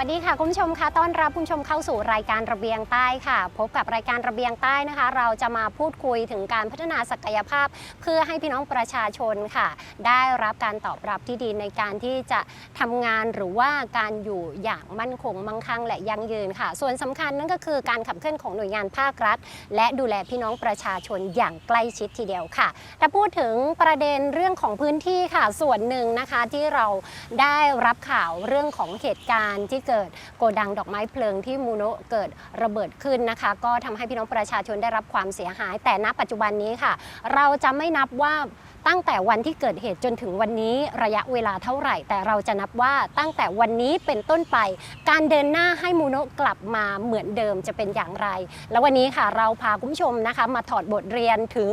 วัสดีค่ะ คุณผู้ชมคะต้อนรับคุณผู้ชมเข้าสู่รายการระเบียงใต้ค่ะ พบกับรายการระเบียงใต้นะคะ เราจะมาพูดคุยถึงการพัฒนาศักยภาพ เพื่อให้พี่น้องประชาชนค่ะ ได้รับการตอบรับที่ดีในการที่จะทำงานหรือว่าการอยู่อย่างมั่นคงมั่งคั่งและยั่งยืนค่ะ ส่วนสำคัญนั่นก็คือการขับเคลื่อนของหน่วยงานภาครัฐ และดูแลพี่น้องประชาชนอย่างใกล้ชิดทีเดียวค่ะ ถ้าพูดถึงประเด็นเรื่องของพื้นที่ค่ะ ส่วนหนึ่งนะคะที่เราได้รับข่าวเรื่องของเหตุการณ์ที่เกิดโกดังดอกไม้เพลิงที่มูโนะเกิดระเบิดขึ้นนะคะ ก็ทำให้พี่น้องประชาชนได้รับความเสียหาย แต่ณปัจจุบันนี้ค่ะ เราจะไม่นับว่า ตั้งแต่วันที่เกิดเหตุจนถึงวันนี้ระยะเวลาเท่าไหร่ แต่เราจะนับว่าตั้งแต่วันนี้เป็นต้นไป การเดินหน้าให้มูโนะกลับมาเหมือนเดิมจะเป็นอย่างไร แล้ววันนี้ค่ะเราพาคุณผู้ชมนะคะ มาถอดบทเรียนถึง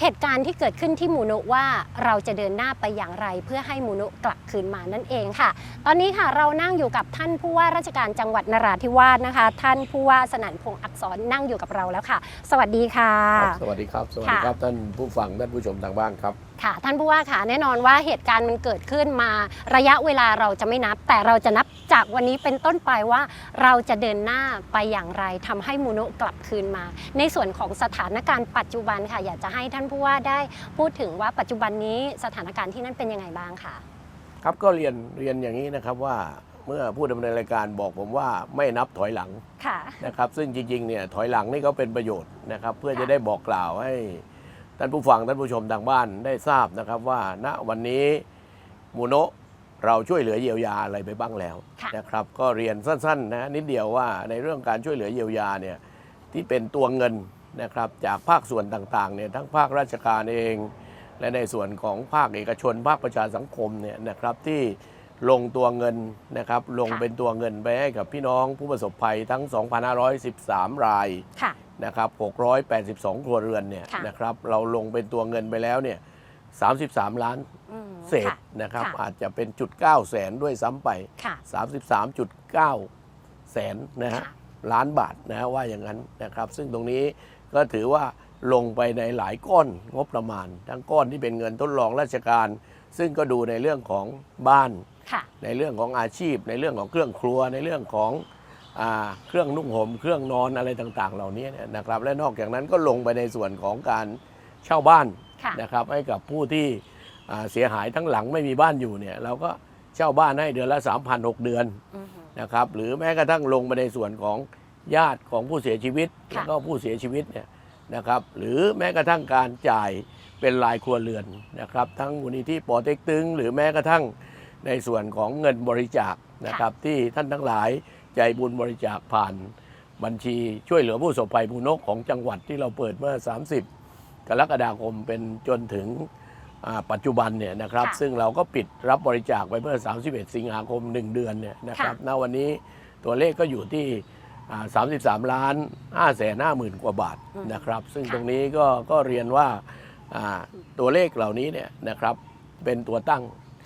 เหตุการณ์ที่เกิดขึ้นที่มูโนะว่าเราจะเดินหน้าไปอย่างไร เพื่อให้มูโนะกลับคืนมานั่นเองค่ะ ตอนนี้ค่ะเรานั่งอยู่กับท่านผู้ว่าราชการจังหวัดนราธิวาสนะคะ ท่านผู้ว่าสนั่นพงษ์อักษรนั่งอยู่กับเราแล้วค่ะ สวัสดีค่ะครับสวัสดีครับ สวัสดีครับท่านผู้ฟังท่านผู้ชมทางบ้านครับ ค่ะ ท่านผู้ว่าค่ะแน่นอนว่าเหตุการณ์มันเกิดขึ้นมาระยะเวลาเราจะไม่นับ แต่เราจะนับจากวันนี้เป็นต้นไปว่าเราจะเดินหน้าไปอย่างไรทำให้มูโนะกลับคืนมา ในส่วนของสถานการณ์ปัจจุบันค่ะ อยากจะให้ท่านผู้ว่าได้พูดถึงว่าปัจจุบันนี้สถานการณ์ที่นั่นเป็นยังไงบ้างค่ะ ครับก็เรียนเรียนอย่างนี้นะครับว่าเมื่อผู้ดำเนินรายการบอกผมว่าไม่นับถอยหลังค่ะนะครับ ซึ่งจริงๆเนี่ยถอยหลังนี่ก็เป็นประโยชน์นะครับ เพื่อค่ะจะได้บอกกล่าวให้ ท่านผู้ฟังท่านผู้ชมทางบ้านได้ทราบนะครับว่าณวันนี้มูโนะเราช่วยเหลือเยียวยาอะไรไปบ้างแล้วค่ะนะครับ ก็เรียนสั้นๆนะนิดเดียวว่าในเรื่องการช่วยเหลือเยียวยาเนี่ยที่เป็นตัวเงินนะครับจากภาคส่วนต่างๆเนี่ยทั้งภาคราชการเอง และในส่วนของภาคเอกชน ภาคประชาสังคมเนี่ยนะครับที่ลงตัวเงินนะครับลงค่ะเป็นตัวเงินไปให้กับพี่น้องผู้ประสบภัยทั้ง 2,513 รายค่ะ นะครับ682 ครัวเรือนเนี่ยค่ะนะครับเราลงเป็นตัวเงินไปแล้วเนี่ย33 ล้านอืมเศษค่ะนะครับค่ะอาจจะเป็นจุด9แสนด้วยซ้ำไป ค่ะ 33.9 แสนนะฮะค่ะ ล้านบาทนะฮะว่าอย่างนั้นนะครับ ซึ่งตรงนี้ก็ถือว่าลงไปในหลายก้อนงบประมาณ ทั้งก้อนที่เป็นเงินทดลองราชการ ซึ่งก็ดูในเรื่องของบ้าน ค่ะ ในเรื่องของอาชีพ ในเรื่องของเครื่องครัว ในเรื่องของอา เครื่องนุ่งห่มเครื่องนอนอะไรต่างๆ เหล่านี้เนี่ยนะครับ และนอกจากนั้นก็ลงไปในส่วนของการเช่าบ้านค่ะนะครับ ให้กับผู้ที่อ่าเสียหายทั้งหลังไม่มีบ้านอยู่เนี่ยเราก็เช่าบ้านให้เดือนละ3,000 6เดือนอืมนะครับ หรือแม้กระทั่งลงไปในส่วนของญาติของผู้เสียชีวิตค่ะแล้วก็ผู้เสียชีวิตเนี่ยนะครับ หรือแม้กระทั่งการจ่ายเป็นรายครัวเรือนนะครับ ทั้งมูลนิธิปอเต็กตึง หรือแม้กระทั่งในส่วนของเงินบริจาคนะครับ ที่ท่านทั้งหลาย ใจบุญบริจาคผ่านบัญชีช่วยเหลือผู้ประสบภัยภูนกของจังหวัดที่เราเปิดเมื่อ 30 กรกฎาคมเป็นจนถึงอ่าปัจจุบันเนี่ยนะครับค่ะซึ่งเราก็ปิดรับบริจาคไปเมื่อ 31 สิงหาคม 1 เดือนเนี่ยนะครับค่ะณวันนี้ตัวเลขก็อยู่ที่อ่า33 ล้าน5แสน5หมื่นกว่าบาทนะครับ ซึ่งตรงนี้ก็ก็เรียนว่าอ่าตัวเลขเหล่านี้เนี่ยนะครับเป็นตัวตั้ง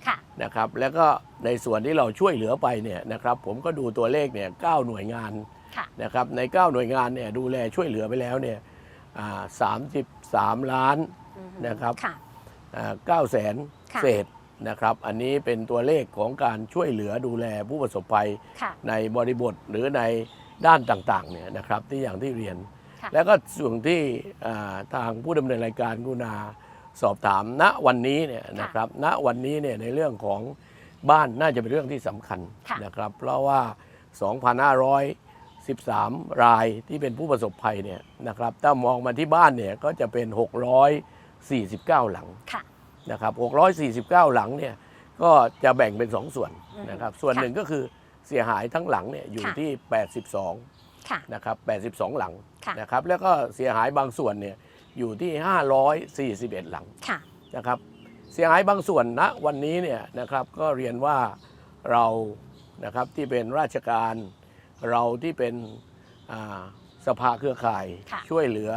ค่ะ นะครับแล้วก็ในส่วนที่เราช่วยเหลือไปเนี่ยนะครับผมก็ดูตัวเลขเนี่ยเก้าหน่วยงานค่ะนะครับใน 9 หน่วยงานเนี่ยดูแลช่วยเหลือไปแล้วเนี่ยสามสิบสามล้านอือฮึนะครับค่ะ เก้าแสนค่ะ เศษนะครับอันนี้เป็นตัวเลขของการช่วยเหลือดูแลผู้ประสบภัย ค่ะ ในบริบทหรือในด้านต่างๆเนี่ยนะครับที่อย่างที่เรียน ค่ะแล้วก็ส่วนที่อ่าทางผู้ดำเนินรายการกุณา สอบถามณวันนี้เนี่ยนะครับณวันนี้เนี่ยในเรื่องของบ้านน่าจะเป็นเรื่องที่สำคัญค่ะนะครับ เพราะว่า 2,513 รายที่เป็นผู้ประสบภัยเนี่ยนะครับถ้ามองมาที่บ้านเนี่ยก็จะเป็น 649 หลังค่ะนะครับ649 หลังเนี่ยก็จะแบ่งเป็น 2 ส่วนอืมนะครับ ส่วนค่ะหนึ่งก็คือเสียหายทั้งหลังเนี่ยอยู่ค่ะที่ 82ค่ะนะครับ82 หลังค่ะนะครับ แล้วก็เสียหายบางส่วนเนี่ย อยู่ที่ 541 หลังค่ะนะครับเสียหายบางส่วนณวันนี้เนี่ยนะครับก็เรียนว่าเรานะครับที่เป็นราชการเราที่เป็นอ่าสภาเครือข่ายค่ะช่วยเหลือ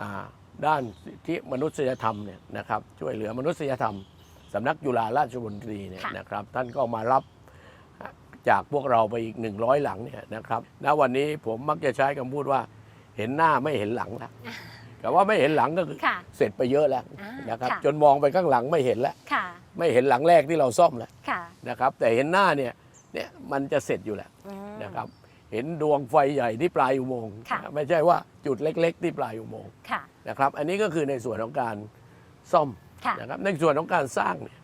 อาด้านสิทธิมนุษยธรรมเนี่ยนะครับช่วยเหลือมนุษยธรรมสำนักจุฬาราชมนตรีเนี่ยค่ะนะครับท่านก็มารับจากพวกเราไปอีก 100 หลังเนี่ยนะครับณวันนี้ผมมักจะใช้คำพูดว่าเห็นหน้าไม่เห็นหลังแล้ว แต่ว่าไม่เห็นหลังก็คือค่ะเสร็จไปเยอะแล้วอ่านะครับค่ะจนมองไปข้างหลังไม่เห็นแล้วค่ะไม่เห็นหลังแรกที่เราซ่อมแล้วค่ะนะครับ แต่เห็นหน้าเนี่ยเนี่ยมันจะเสร็จอยู่แล้วอืม นะครับ เห็นดวงไฟใหญ่ที่ปลายอุโมงค์ค่ะนะไม่ใช่ว่าจุดเล็ก ๆ ที่ปลายอุโมงค์ค่ะนะครับ อันนี้ก็คือในส่วนของการซ่อม ค่ะ นะครับในส่วนของการสร้างเนี่ย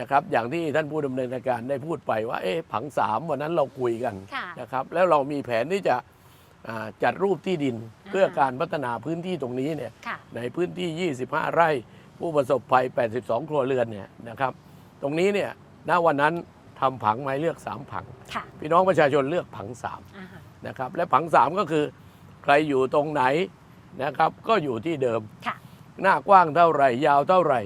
นะครับอย่างที่ท่านผู้ดำเนินรายการได้พูดไปว่าเอ๊ะผังสามวันนั้นเราคุยกันค่ะ นะครับแล้วเรามีแผนที่จะอ่า จัดรูปที่ดินเพื่อการพัฒนาพื้นที่ตรงนี้เนี่ยค่ะในพื้นที่ 25 ไร่ ผู้ประสบภัย 82 ครัวเรือนเนี่ยนะครับตรงนี้เนี่ยณวันนั้นทำผังไม้เลือก 3 ผังค่ะพี่น้องประชาชนเลือกผังอ่าฮะ3นะครับและผัง 3 ก็คือใครอยู่ตรงไหนนะครับก็อยู่ที่เดิมค่ะหน้ากว้างเท่าไหร่ยาวเท่าไหร่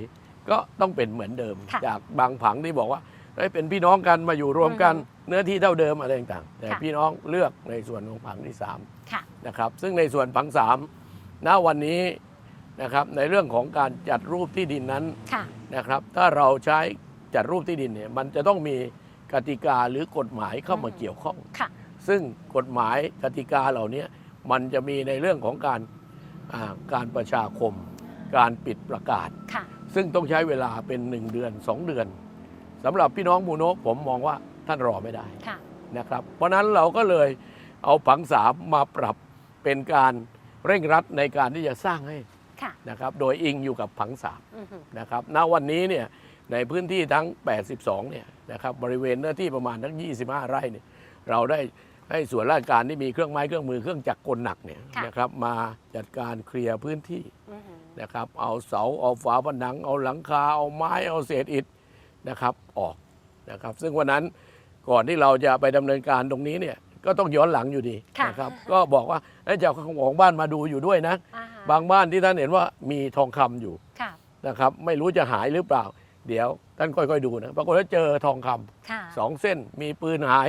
ก็ต้องเป็นเหมือนเดิมค่ะจากบางผังที่บอกว่า เอ้ยเป็นพี่น้องกันมาอยู่รวมกันอืมเนื้อที่เท่าเดิมอะไรต่างๆแต่ค่ะพี่น้องเลือกในส่วนของผังที่3ค่ะนะครับซึ่งในส่วนผังสามณวันนี้นะครับในเรื่องของการจัดรูปที่ดินนั้นค่ะนะครับ ถ้าเราใช้จัดรูปที่ดินเนี่ยมันจะต้องมีกติกาหรือกฎหมายเข้ามาอืมเกี่ยวข้องค่ะซึ่งกฎหมายกติกาเหล่านี้มันจะมีในเรื่องของการอ่าการประชาคม การปิดประกาศค่ะซึ่งต้องใช้เวลาเป็น 1 เดือน 2 เดือน สำหรับพี่น้องมูโนะผมมองว่าท่านรอไม่ได้ค่ะนะครับ เพราะฉะนั้นเราก็เลยเอาผังสามมาปรับเป็นการเร่งรัดในการที่จะสร้างให้ค่ะนะครับ โดยอิงอยู่กับผังสามอือฮึนะครับ ณวันนี้เนี่ยในพื้นที่ทั้ง 82 เนี่ยนะครับบริเวณเนื้อที่ประมาณทั้ง 25 ไร่เนี่ยเราได้ให้ส่วนราชการที่มีเครื่องไม้เครื่องมือเครื่องจักรกลหนักเนี่ยค่ะนะครับมาจัดการเคลียร์พื้นที่ อือฮึ นะครับเอาเสาเอาฝาผนัง เอาหลังคา เอาไม้ เอาเศษอิฐ นะครับออกนะครับ ซึ่งวันนั้นก่อนที่เราจะไปดำเนินการตรงนี้เนี่ยก็ต้องย้อนหลังอยู่ดีค่ะนะครับ ก็บอกว่าเอ้ยเจ้าของบ้านมาดูอยู่ด้วยนะอ่าฮะบางบ้านที่ท่านเห็นว่ามีทองคำอยู่ค่ะนะครับ ไม่รู้จะหายหรือเปล่า เดี๋ยวท่านค่อยๆดูนะปรากฏว่าเจอทองคำค่ะสองเส้นมีปืนหาย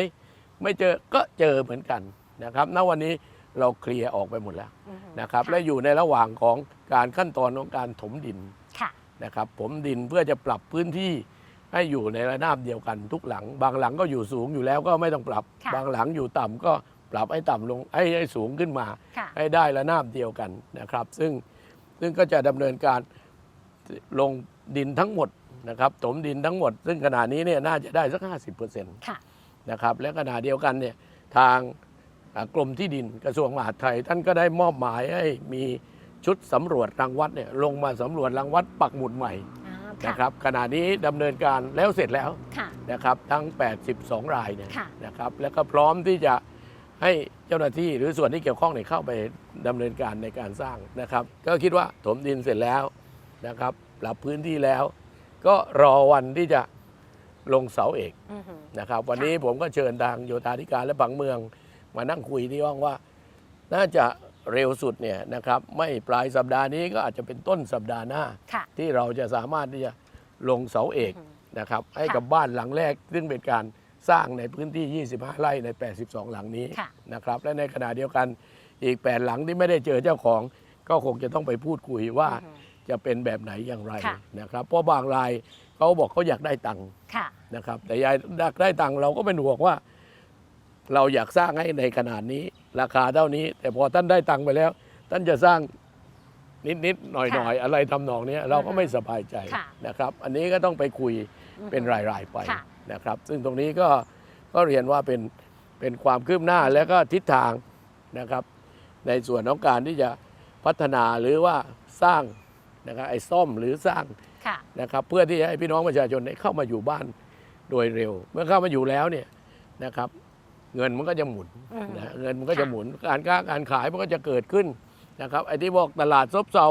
ไม่เจอก็เจอเหมือนกันนะครับณวันนี้เราเคลียร์ออกไปหมดแล้วอือฮึนะครับ และอยู่ในระหว่างของการขั้นตอนของการถมดินค่ะนะครับผมดินเพื่อจะปรับพื้นที่ ให้อยู่ในระนาบเดียวกันทุกหลัง บางหลังก็อยู่สูงอยู่แล้วก็ไม่ต้องปรับ ค่ะบางหลังอยู่ต่ำก็ปรับให้ต่ำลงให้ให้สูงขึ้นมา ค่ะ ให้ได้ระนาบเดียวกันนะครับ ซึ่งซึ่งก็จะดำเนินการลงดินทั้งหมดนะครับถมดินทั้งหมด ซึ่งขณะนี้เนี่ยน่าจะได้สัก 50%ค่ะนะครับและขณะเดียวกันเนี่ยทางอ่ากรมที่ดินกระทรวงมหาดไทย ท่านก็ได้มอบหมายให้มีชุดสำรวจรังวัดเนี่ยลงมาสำรวจรังวัดปักหมุดใหม่อ่า นะครับขณะนี้ดำเนินการแล้วเสร็จแล้วค่ะ นะครับทั้ง 82 รายเนี่ยค่ะ นะครับแล้วก็พร้อมที่จะให้เจ้าหน้าที่หรือส่วนที่เกี่ยวข้องเนี่ยเข้าไปดำเนินการในการสร้างนะครับ ก็คิดว่าถมดินเสร็จแล้วนะครับปรับพื้นที่แล้ว ก็รอวันที่จะลงเสาเอก อือฮึนะครับวันนี้ผมก็เชิญทางโยธาธิการและผังเมืองมานั่งคุยที่ห้องว่า น่าจะ เร็วสุดเนี่ยนะครับไม่ปลายสัปดาห์นี้ก็อาจจะเป็นต้นสัปดาห์หน้า ค่ะ ที่เราจะสามารถที่จะลงเสาเอกอือฮึนะครับให้ค่ะกับบ้านหลังแรก ซึ่งเป็นการสร้างในพื้นที่ 25 ไร่ใน 82 หลังนี้ค่ะ นะครับและในขณะเดียวกันอีก 8 หลังที่ไม่ได้เจอเจ้าของ ก็คงจะต้องไปพูดคุยว่าอือฮึจะเป็นแบบไหนอย่างไรค่ะ นะครับเพราะบางรายเขาบอกเขาอยากได้ตังค์ ค่ะ นะครับแต่ยายอยากได้ตังค์เราก็เป็นห่วงว่า เราอยากสร้างให้ในขนาดนี้ ราคาเท่านี้ แต่พอท่านได้ตังค์ไปแล้ว ท่านจะสร้างนิดๆหน่อยค่ะๆอะไรทำนองเนี้ยเราก็อือฮึไม่สบายใจค่ะนะครับ อันนี้ก็ต้องไปคุยอือฮึเป็นรายๆไปค่ะ นะครับ ซึ่งตรงนี้ก็ก็เรียนว่าเป็นเป็นความคืบหน้าและก็ทิศทางนะครับ ในส่วนของการที่จะพัฒนาหรือว่าสร้างนะครับไอ้ซ่อมหรือสร้าง ค่ะ นะครับเพื่อที่จะให้พี่น้องประชาชนได้เข้ามาอยู่บ้านโดยเร็ว เมื่อเข้ามาอยู่แล้วเนี่ยนะครับ เงินมันก็จะหมุนอืมนะเงินมันก็จะค่ะหมุนการค้าการขายมันก็จะเกิดขึ้นนะครับไอ้ที่บอกตลาดซบเซา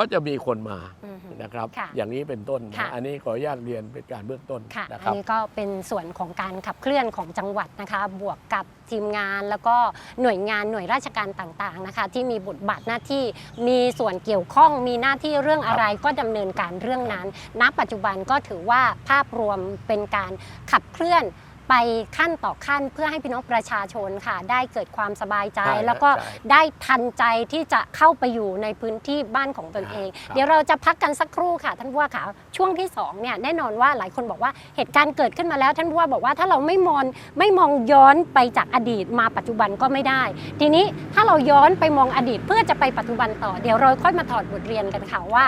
ก็จะมีคนมาอือฮึนะครับค่ะอย่างนี้เป็นต้นนะค่ะอันนี้ขออนุญาตเรียนเป็นการเบื้องต้นค่ะนะคอันรับนี้ก็เป็นส่วนของการขับเคลื่อนของจังหวัดนะคะ บวกกับทีมงานแล้วก็หน่วยงานหน่วยราชการต่างๆนะคะ ที่มีบทบาทหน้าที่มีส่วนเกี่ยวข้องมีหน้าที่เรื่องอะไรก็ดำเนินการเรื่องนั้น ณ ปัจจุบันก็ถือว่าภาพรวมเป็นการขับเคลื่อน ไปขั้นต่อขั้นเพื่อให้พี่น้องประชาชนค่ะ ได้เกิดความสบายใจ ใช่แล้วก็ใช่ได้ทันใจที่จะเข้าไปอยู่ในพื้นที่บ้านของตนเอง ครับ เดี๋ยวเราจะพักกันสักครู่ค่ะ ท่านผู้ว่าค่ะช่วงที่สองเนี่ยแน่นอนว่าหลายคนบอกว่าเหตุการณ์เกิดขึ้นมาแล้ว ท่านผู้ว่าบอกว่าถ้าเราไม่มองไม่มองย้อนไปจากอดีตมาปัจจุบันก็ไม่ได้ ทีนี้ถ้าเราย้อนไปมองอดีตเพื่อจะไปปัจจุบันต่อ เดี๋ยวเราค่อยมาถอดบทเรียนกันค่ะว่า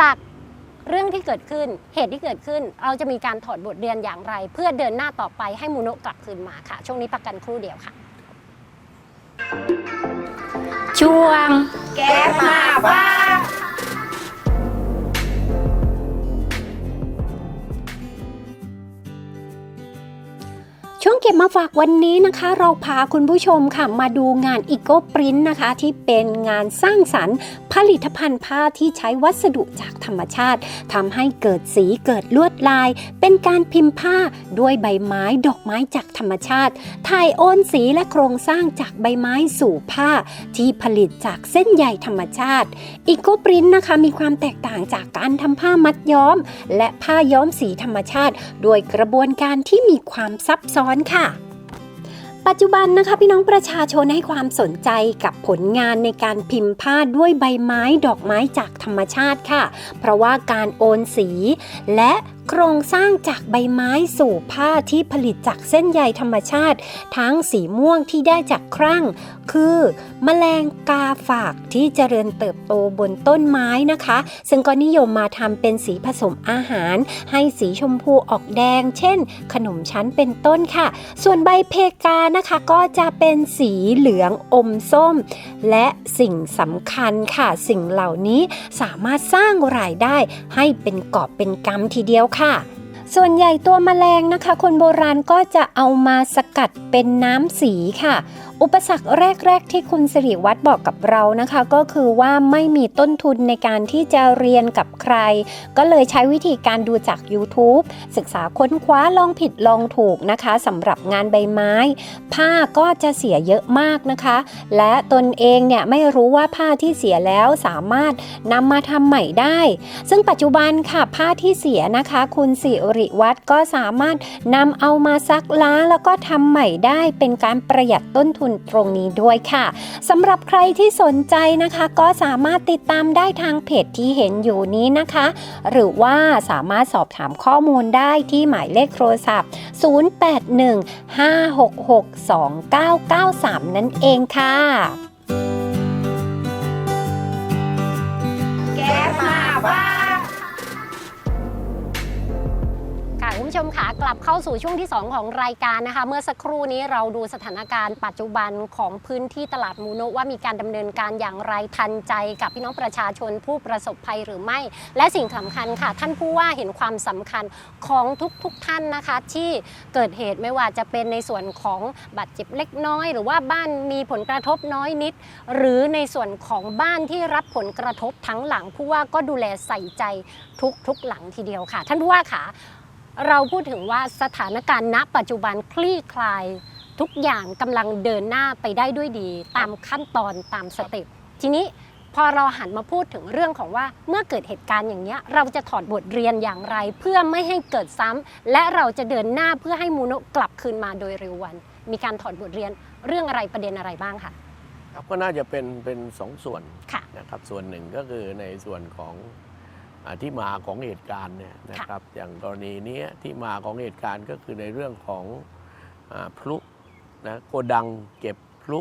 จาก เรื่องที่เกิดขึ้นเหตุที่เกิดขึ้น เราจะมีการถอดบทเรียนอย่างไร เพื่อเดินหน้าต่อไปให้มูโนะกลับคืนมาค่ะ ช่วงนี้พักกันครู่เดียวค่ะ ช่วง แก๊สมาบ้า ช่วงเก็บมาฝากวันนี้นะคะ เราพาคุณผู้ชมค่ะมาดูงานอีโก้ปรินนะคะ ที่เป็นงานสร้างสรรค์ ผลิตภัณฑ์ผ้าที่ใช้วัสดุจากธรรมชาติทำให้เกิดสีเกิดลวดลาย เป็นการพิมพ์ผ้าด้วยใบไม้ดอกไม้จากธรรมชาติถ่ายโอนสีและโครงสร้างจากใบไม้สู่ผ้า ที่ผลิตจากเส้นใยธรรมชาติอีโก้ปรินนะคะมีความแตกต่างจากการทำผ้ามัดย้อม และผ้าย้อมสีธรรมชาติ โดยกระบวนการที่มีความซับซ้อนค่ะ ปัจจุบันนะคะพี่น้องประชาชนให้ความสนใจกับผลงานในการพิมพ์ผ้าด้วยใบไม้ดอกไม้จากธรรมชาติค่ะ เพราะว่าการโอนสีและ โครงสร้างจากใบไม้สู่ผ้าที่ผลิตจากเส้นใยธรรมชาติ ทั้งสีม่วงที่ได้จากครั่ง คือแมลงกาฝากที่เจริญเติบโตบนต้นไม้นะคะ ซึ่งก็นิยมมาทำเป็นสีผสมอาหาร ให้สีชมพูออกแดง เช่น ขนมชั้นเป็นต้นค่ะ ส่วนใบเพกานะคะก็จะเป็นสีเหลืองอมส้ม และสิ่งสำคัญค่ะ สิ่งเหล่านี้สามารถสร้างรายได้ให้เป็นกอบเป็นกำทีเดียวค่ะค่ะ ส่วนใหญ่ตัวแมลงนะคะ คนโบราณก็จะเอามาสกัดเป็นน้ำสีค่ะ อุปสรรคแรก ๆ ที่คุณสิริวัตรบอกกับเรานะคะ ก็คือว่าไม่มีต้นทุนในการที่จะเรียนกับใคร ก็เลยใช้วิธีการดูจาก YouTube ศึกษาค้นคว้าลองผิดลองถูกนะคะสำหรับงานใบไม้ ผ้าก็จะเสียเยอะมากนะคะ และตนเองเนี่ยไม่รู้ว่าผ้าที่เสียแล้วสามารถนำมาทำใหม่ได้ ซึ่งปัจจุบันค่ะผ้าที่เสียนะคะ คุณสิริวัตรก็สามารถนำเอามาซักล้างแล้วก็ทำใหม่ได้เป็นการประหยัดต้นทุนตรงนี้ด้วยค่ะสำหรับใครที่สนใจนะคะ ก็สามารถติดตามได้ทางเพจที่เห็นอยู่นี้นะคะ หรือว่าสามารถสอบถามข้อมูลได้ที่หมายเลขโทรศัพท์ 0815662993 นั่นเองค่ะแก๊สมาบ้า คุณผู้ชมค่ะกลับเข้าสู่ช่วงที่ 2 ของรายการนะคะ เมื่อสักครู่นี้เราดูสถานการณ์ปัจจุบันของพื้นที่ตลาดมูโนะว่ามีการดำเนินการอย่างไรทันใจกับพี่น้องประชาชนผู้ประสบภัยหรือไม่ และสิ่งสำคัญค่ะ ท่านผู้ว่าเห็นความสำคัญของทุกๆทท่านนะคะ ที่เกิดเหตุไม่ว่าจะเป็นในส่วนของบาดเจ็บเล็กน้อย หรือว่าบ้านมีผลกระทบน้อยนิด หรือในส่วนของบ้านที่รับผลกระทบทั้งหลังผู้ว่าก็ดูแลใส่ใจทุกๆหลังทีเดียวค่ะ ท่านผู้ว่าค่ะ เราพูดถึงว่าสถานการณ์ณ ปัจจุบันคลี่คลาย ทุกอย่างกำลังเดินหน้าไปได้ด้วยดี ตามขั้นตอนตามสเต็ปทีนี้พอเราหันมาพูดถึงเรื่องของว่าเมื่อเกิดเหตุการณ์อย่างนี้ยเราจะถอดบทเรียนอย่างไร เพื่อไม่ให้เกิดซ้ำและเราจะเดินหน้าเพื่อให้มูโนะกลับคืนมาโดยเร็ววัน มีการถอดบทเรียนเรื่องอะไรประเด็นอะไรบ้างคะครับก็น่าจะเป็นเป็นสองส่วนค่ะนะครับส่วนหนึ่งก็คือในส่วนของอา ที่มาของเหตุการณ์เนี่ยนะครับ อย่างกรณีเนี้ยที่มาของเหตุการณ์ก็คือในเรื่องของอาพลุนะโกดังเก็บพลุ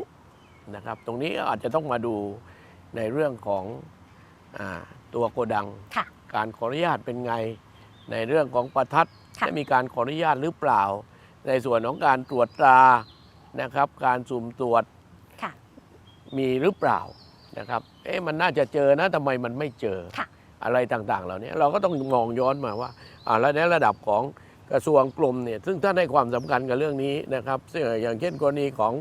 นะครับ ตรงนี้อาจจะต้องมาดูในเรื่องของออ่าตัวโกดังค่ะการขออนุญาตเป็นไง ในเรื่องของประทัดค่ะได้มีการขออนุญาตหรือเปล่า ในส่วนของการตรวจตรานะครับ การสุ่มตรวจค่ะมีหรือเปล่านะครับ เอ๊ะมันน่าจะเจอนะทำไมมันไม่เจอค่ะ อะไรต่างๆ เหล่านี้เราก็ต้องมองย้อนมาว่าอ่าแล้วในระดับของกระทรวงกลมเนี่ยซึ่งท่านให้ความสำคัญกับเรื่องนี้นะครับซึ่งอย่างเช่นกรณีของ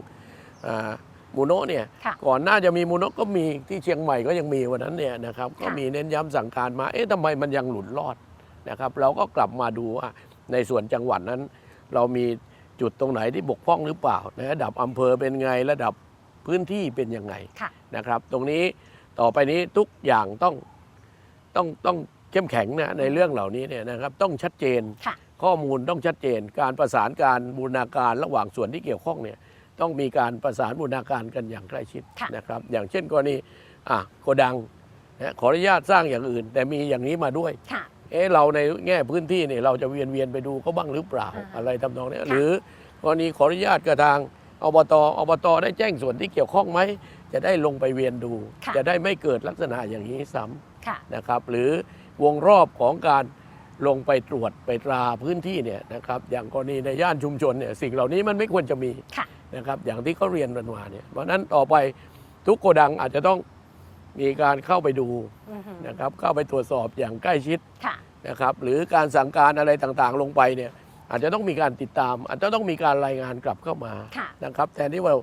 อามูโนะเนี่ยค่ะก่อนหน้าจะมีมูโนะก็มีที่เชียงใหม่ก็ยังมีวันนั้นเนี่ยนะครับก็ค่ะมีเน้นย้ำสั่งการมาเอ๊ะทำไมมันยังหลุดรอดนะครับ เราก็กลับมาดูว่าในส่วนจังหวัดนั้น เรามีจุดตรงไหนที่บกพร่องหรือเปล่าในระดับอำเภอเป็นไงระดับพื้นที่เป็นยังไงค่ะนะครับ ตรงนี้ต่อไปนี้ทุกอย่างต้อง ต้องต้องเข้มแข็งนะในเรื่องเหล่านี้เนี่ยนะครับต้องชัดเจน ค่ะ ข้อมูลต้องชัดเจน การประสานการบูรณาการระหว่างส่วนที่เกี่ยวข้องเนี่ยต้องมีการประสานบูรณาการกันอย่างใกล้ชิดค่ะ นะครับ อย่างเช่นกรณีอะโกดังนะขออนุญาตสร้างอย่างอื่น แต่มีอย่างนี้มาด้วย ค่ะ เอ๊ะเราในแง่พื้นที่เนี่ยเราจะเวียนเวียนๆไปดูเขาบ้างหรือเปล่าอ่าอะไรทำนองเนี้ยค่ะ หรือกรณีขออนุญาตกับทางอบตอบตได้แจ้งส่วนที่เกี่ยวข้องไหมจะได้ลงไปเวียนดูค่ะจะได้ไม่เกิดลักษณะอย่างนี้ซ้ำค่ะ นะครับหรือวงรอบของการลงไปตรวจไปตราพื้นที่เนี่ยนะครับอย่างกรณีในย่านชุมชนเนี่ยสิ่งเหล่านี้มันไม่ควรจะมีค่ะนะครับอย่างที่เขาเรียนกันมาเนี่ยเพราะฉะนั้นต่อไปทุกโกดังอาจจะต้องมีการเข้าไปดูอือหือนะครับเข้าไปตรวจสอบอย่างใกล้ชิดค่ะนะครับหรือการสั่งการอะไรต่างๆ ลงไปเนี่ยอาจจะต้องมีการติดตาม อาจจะต้องมีการรายงานกลับเข้ามาค่ะนะครับแทนที่เรา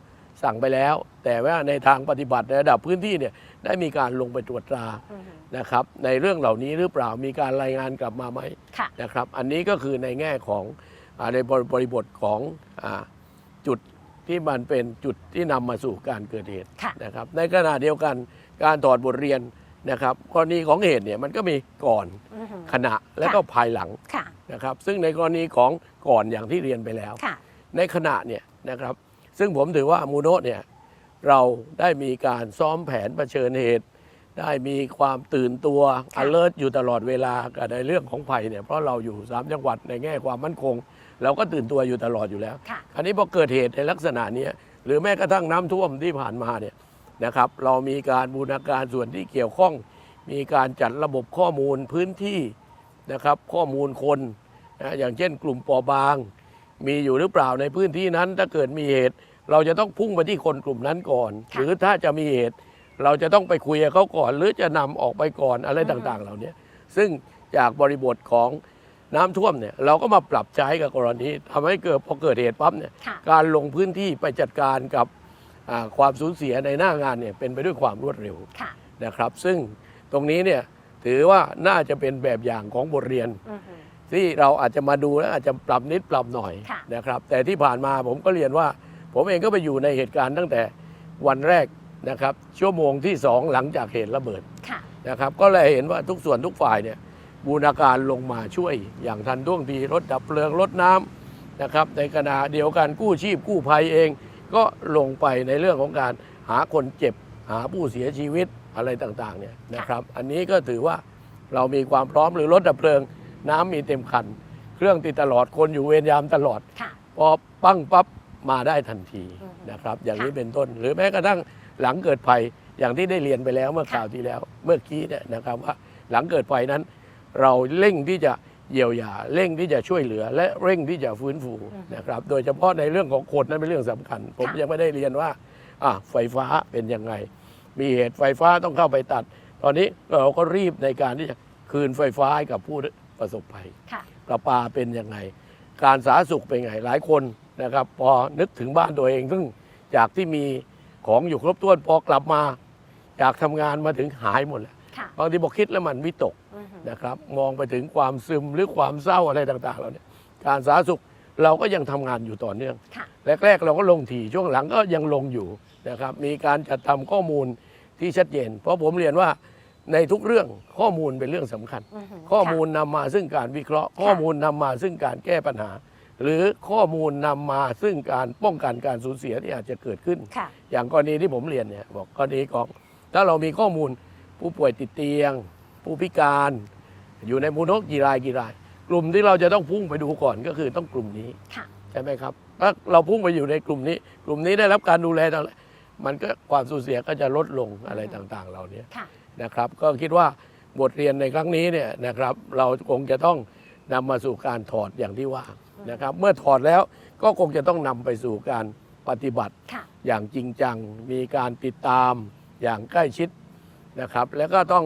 สั่งไปแล้ว แต่ว่าในทางปฏิบัติในระดับพื้นที่เนี่ยได้มีการลงไปตรวจตราอือหือ นะครับในเรื่องเหล่านี้หรือเปล่ามีการรายงานกลับมาไหมค่ะ นะครับอันนี้ก็คือในแง่ของอาในบริบทของอาจุดที่มันเป็นจุดที่นำมาสู่การเกิดเหตุค่ะ นะครับในขณะเดียวกันการถอดบทเรียนนะครับกรณีของเหตุเนี่ยมันก็มีก่อนอือหือขณะและก็ภายหลังค่ะ นะครับซึ่งในกรณีของก่อนอย่างที่เรียนไปแล้ว ค่ะ ในขณะเนี่ยนะครับซึ่งผมถือว่ามูโนะเนี่ยเราได้มีการซ้อมแผนเผชิญเหตุ ได้มีความตื่นตัวค่ะ alert อยู่ตลอดเวลากับในเรื่องของภัยเนี่ยเพราะเราอยู่สามจังหวัดในแง่ความมั่นคง เราก็ตื่นตัวอยู่ตลอดอยู่แล้วค่ะอันนี้พอเกิดเหตุในลักษณะเนี้ยหรือแม้กระทั่งน้ำท่วมที่ผ่านมาเนี่ยนะครับ เรามีการบูรณาการส่วนที่เกี่ยวข้อง มีการจัดระบบข้อมูลพื้นที่นะครับ ข้อมูลคนนะอย่างเช่นกลุ่มปอบาง มีอยู่หรือเปล่าในพื้นที่นั้นถ้าเกิดมีเหตุ เราจะต้องพุ่งไปที่คนกลุ่มนั้นก่อนค่ะหรือถ้าจะมีเหตุ เราจะต้องไปคุยกับเขาก่อน หรือจะนำออกไปก่อนอะไรอืมต่างๆ เหล่านี้ซึ่งจากบริบทของน้ำท่วมเนี่ยเราก็มาปรับใช้กับกรณีทำให้เกิดพอเกิดเหตุปั๊บเนี่ยค่ะการลงพื้นที่ไปจัดการกับอ่าความสูญเสียในหน้างานเนี่ยเป็นไปด้วยความรวดเร็วค่ะนะครับ ซึ่งตรงนี้เนี่ยถือว่าน่าจะเป็นแบบอย่างของบทเรียนอือหือที่เราอาจจะมาดูแล้วอาจจะปรับนิดปรับหน่อยค่ะนะครับ แต่ที่ผ่านมาผมก็เรียนว่า ผมเองก็ไปอยู่ในเหตุการณ์ตั้งแต่วันแรก นะครับชั่วโมงที่สองหลังจากเหตุระเบิดค่ะ นะครับก็เลยเห็นว่าทุกส่วนทุกฝ่ายเนี่ยบูรณาการลงมาช่วยอย่างทันท่วงทีรถดับเพลิงรถน้ำนะครับในขณะเดียวกันกู้ชีพกู้ภัยเอง ก็ลงไปในเรื่องของการหาคนเจ็บหาผู้เสียชีวิตอะไรต่างๆเนี่ยนะครับอันนี้ก็ถือว่าเรามีความพร้อมหรือรถดับเพลิง น้ำมีเต็มคัน เครื่องติดตลอดคนอยู่เวรยามตลอด ค่ะ พอปั้งปั๊บ มาได้ทันทีอืมนะครับ อย่างนี้ค่ะเป็นต้น หรือแม้กระทั่งหลังเกิดภัยอย่างที่ได้เรียนไปแล้วเมื่อค่ะคราวที่แล้ว เมื่อกี้เนี่ยนะครับว่าหลังเกิดภัยนั้น เราเร่งที่จะเยียวยาเร่งที่จะช่วยเหลือ และเร่งที่จะฟื้นฟูนะครับ โดยเฉพาะในเรื่องของคนนั้นเป็นเรื่องสำคัญ ผมยังไม่ได้เรียนว่าอะไฟฟ้าเป็นยังไง มีเหตุไฟฟ้าต้องเข้าไปตัด ตอนนี้เราก็รีบในการที่จะคืนไฟฟ้าให้กับผู้ประสบภัยค่ะประปาเป็นยังไง การสาธารณสุขเป็นไงหลายคน นะครับ พอนึกถึงบ้านตัวเองซึ่งจากที่มีของอยู่ครบถ้วนพอกลับมาจากทำงานมาถึงหายหมดแล้วค่ะบางทีบอกคิดแล้วมันวิตกอือหือนะครับ มองไปถึงความซึมหรือความเศร้าอะไรต่างๆเราเนี่ยการสาธารณสุขเราก็ยังทำงานอยู่ต่อเนื่องค่ะแรกๆเราก็ลงถี่ช่วงหลังก็ยังลงอยู่นะครับ มีการจัดทำข้อมูลที่ชัดเจน เพราะผมเรียนว่าในทุกเรื่องข้อมูลเป็นเรื่องสำคัญอือหือข้อมูลนำมาซึ่งการวิเคราะห์ ข้อมูลนำมาซึ่งการแก้ปัญหา หรือข้อมูลนำมาซึ่งการป้องกันการสูญเสียที่อาจจะเกิดขึ้นค่ะอย่างกรณีที่ผมเรียนเนี่ยบอกกรณีของถ้าเรามีข้อมูลผู้ป่วยติดเตียง ผู้พิการ อยู่ในมูลนกกี่รายกี่ราย กลุ่มที่เราจะต้องพุ่งไปดูก่อนก็คือต้องกลุ่มนี้ค่ะใช่ไหมครับถ้าเราพุ่งไปอยู่ในกลุ่มนี้ กลุ่มนี้ได้รับการดูแลต่างๆมันก็ความสูญเสียก็จะลดลงอะไรต่างๆ เหล่านี้ค่ะนะครับ ก็คิดว่าบทเรียนในครั้งนี้เนี่ยนะครับ เราคงจะต้องนำมาสู่การถอดอย่างที่ว่า นะครับ เมื่อถอดแล้วก็คงจะต้องนำไปสู่การปฏิบัติ ค่ะ อย่างจริงจัง มีการติดตามอย่างใกล้ชิดนะครับ แล้วก็ต้อง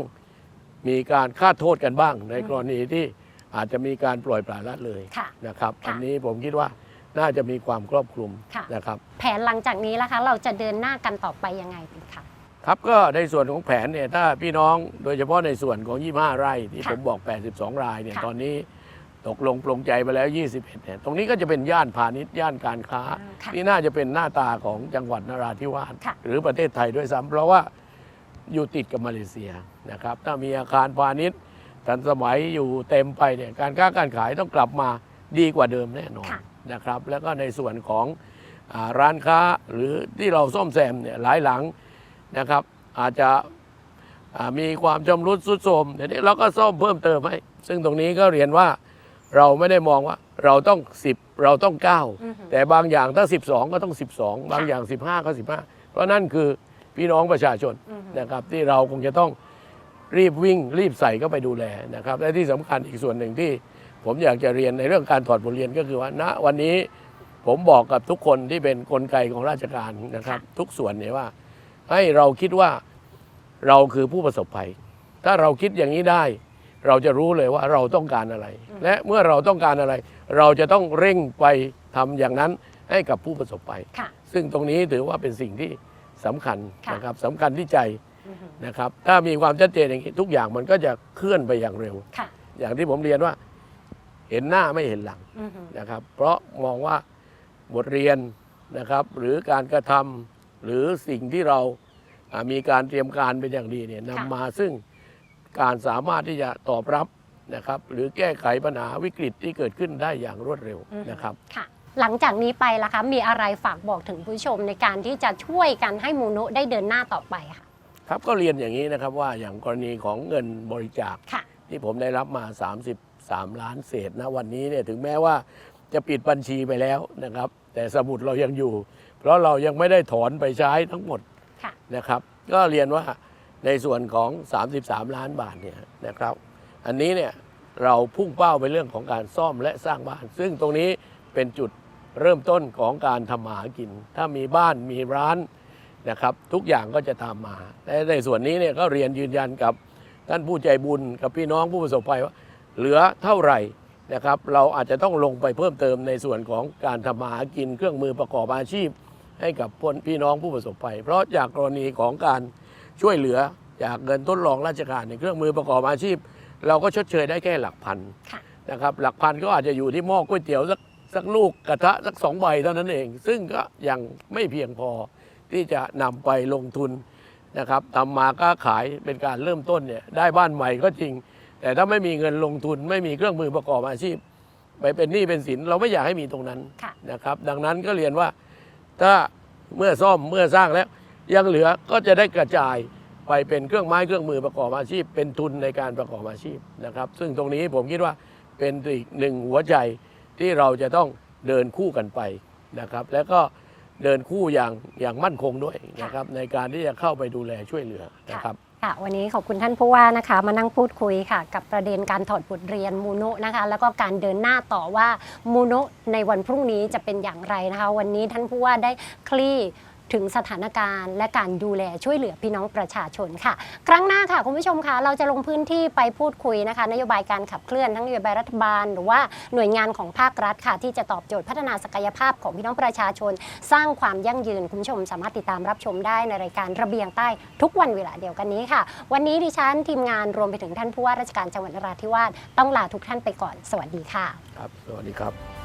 มีการคาดโทษกันบ้าง ในกรณีที่อาจจะมีการปล่อยปละละเลยค่ะ นะครับ ค่ะ อันนี้ผมคิดว่าน่าจะมีความครอบคลุมค่ะ นะครับ แผนหลังจากนี้ล่ะคะ เราจะเดินหน้ากันต่อไปยังไงดีคะ ครับก็ในส่วนของแผนเนี่ยถ้าพี่น้องโดยเฉพาะในส่วนของ 25 ไร่ที่ค่ะผมบอก 82 รายเนี่ยค่ะตอนนี้ ตกลงปลงใจไปแล้ว 21เนี่ยตรงนี้ก็จะเป็นย่านพาณิชย์ย่านการค้า ค่ะที่น่าจะเป็นหน้าตาของจังหวัดนราธิวาสค่ะ หรือประเทศไทยด้วยซ้ำเพราะว่าอยู่ติดกับมาเลเซียนะครับ ถ้ามีอาคารพาณิชย์ทันสมัยอยู่เต็มไปเนี่ยการค้าการขายต้องกลับมาดีกว่าเดิมแน่นอนค่ะ นะครับ แล้วก็ในส่วนของอาร้านค้าหรือที่เราซ่อมแซมเนี่ยหลายหลังนะครับ อาจจะ อ่ามีความชำรุดทรุดโทรมเดี๋ยวนี้เราก็ซ่อมเพิ่มเติมให้ ซึ่งตรงนี้ก็เรียนว่า เราไม่ได้มองว่าเราต้อง 10 เราต้องอือฮึ9แต่บางอย่างถ้า 12 ก็ต้อง 12 บางอย่าง 15 ก็ 15 เพราะนั่นคือพี่น้องประชาชนอือฮึนะครับ ที่เราคงจะต้องรีบวิ่งรีบใส่เข้าไปดูแลนะครับ และที่สำคัญอีกส่วนหนึ่งที่ผมอยากจะเรียนในเรื่องการถอดบทเรียนก็คือว่าณวันนี้ผมบอกกับทุกคนที่เป็นกลไกของราชการนะครับ ทุกส่วนเนี่ยว่า ให้เราคิดว่าเราคือผู้ประสบภัย ถ้าเราคิดอย่างนี้ได้ เราจะรู้เลยว่าเราต้องการอะไร และเมื่อเราต้องการอะไร เราจะต้องเร่งไปทำอย่างนั้นให้กับผู้ประสบภัยค่ะซึ่งตรงนี้ถือว่าเป็นสิ่งที่สำคัญค่ะนะครับสำคัญที่ใจอือฮึนะครับ ถ้ามีความชัดเจนอย่างนี้ทุกอย่างมันก็จะเคลื่อนไปอย่างเร็วค่ะอย่างที่ผมเรียนว่าเห็นหน้าไม่เห็นหลังอือฮึนะครับ เพราะมองว่าบทเรียนนะครับ หรือการกระทำหรือสิ่งที่เราอ่ามีการเตรียมการเป็นอย่างดีเนี่ยนำมาซึ่ง การสามารถที่จะตอบรับนะครับหรือแก้ไขปัญหาวิกฤตที่เกิดขึ้นได้อย่างรวดเร็วอือฮึนะครับค่ะหลังจากนี้ไปล่ะคะมีอะไรฝากบอกถึงผู้ชมในการที่จะช่วยกันให้มูนุได้เดินหน้าต่อไปค่ะครับก็เรียนอย่างนี้นะครับว่าอย่างกรณีของเงินบริจาคค่ะที่ผมได้รับมา 33 ล้านเศษนะวันนี้เนี่ยถึงแม้ว่าจะปิดบัญชีไปแล้วนะครับ แต่สมุดเรายังอยู่ เพราะเรายังไม่ได้ถอนไปใช้ทั้งหมดค่ะนะครับ ก็เรียนว่า ในส่วนของ 33 ล้านบาทเนี่ยนะครับ อันนี้เนี่ยเราพุ่งเป้าไปเรื่องของการซ่อมและสร้างบ้าน ซึ่งตรงนี้เป็นจุดเริ่มต้นของการทำมาหากิน ถ้ามีบ้านมีร้านนะครับ ทุกอย่างก็จะตามมาและในส่วนนี้เนี่ยก็เรียนยืนยันกับท่านผู้ใจบุญกับพี่น้องผู้ประสบภัยว่า เหลือเท่าไหร่นะครับ เราอาจจะต้องลงไปเพิ่มเติมในส่วนของการทำมาหากินเครื่องมือประกอบอาชีพ ให้กับพลพี่น้องผู้ประสบภัย เพราะจากกรณีของการ ช่วยเหลือจากเงินทดลองราชการในเครื่องมือประกอบอาชีพ เราก็ชดเชยได้แค่หลักพันค่ะนะครับหลักพันก็อาจจะอยู่ที่หม้อก๋วยเตี๋ยวสักสักลูกกระทะสักสองใบเท่านั้นเอง ซึ่งก็ยังไม่เพียงพอที่จะนำไปลงทุนนะครับทำมาค้าขายเป็นการเริ่มต้นเนี่ยได้บ้านใหม่ก็จริง แต่ถ้าไม่มีเงินลงทุนไม่มีเครื่องมือประกอบอาชีพ ไปเป็นหนี้เป็นสินเราไม่อยากให้มีตรงนั้นค่ะนะครับ ดังนั้นก็เรียนว่าถ้าเมื่อซ่อมเมื่อสร้างแล้ว ยังเหลือก็จะได้กระจายไปเป็นเครื่องไม้เครื่องมือประกอบอาชีพ เป็นทุนในการประกอบอาชีพนะครับ ซึ่งตรงนี้ผมคิดว่าเป็นอีกหนึ่งหัวใจที่เราจะต้องเดินคู่กันไปนะครับ แล้วก็เดินคู่อย่างอย่างมั่นคงด้วยนะครับ ในการที่จะเข้าไปดูแลช่วยเหลือนะครับค่ะวันนี้ขอบคุณท่านผู้ว่านะคะ มานั่งพูดคุยค่ะ กับประเด็นการถอดบทเรียนมูโนนะคะ แล้วก็การเดินหน้าต่อว่ามูโนในวันพรุ่งนี้จะเป็นอย่างไรนะคะ วันนี้ท่านผู้ว่าได้คลี่ ถึงสถานการณ์และการดูแลช่วยเหลือพี่น้องประชาชนค่ะ ครั้งหน้าค่ะคุณผู้ชมคะเราจะลงพื้นที่ไปพูดคุยนะคะ นโยบายการขับเคลื่อนทั้งนโยบายรัฐบาล หรือว่าหน่วยงานของภาครัฐค่ะ ที่จะตอบโจทย์พัฒนาศักยภาพของพี่น้องประชาชน สร้างความยั่งยืนคุณผู้ชม สามารถติดตามรับชมได้ในรายการระเบียงใต้ทุกวันเวลาเดียวกันนี้ค่ะ วันนี้ดิฉันทีมงานรวมไปถึงท่านผู้ว่าราชการจังหวัดนราธิวาสต้องลาทุกท่านไปก่อน สวัสดีค่ะ ครับ สวัสดีครับ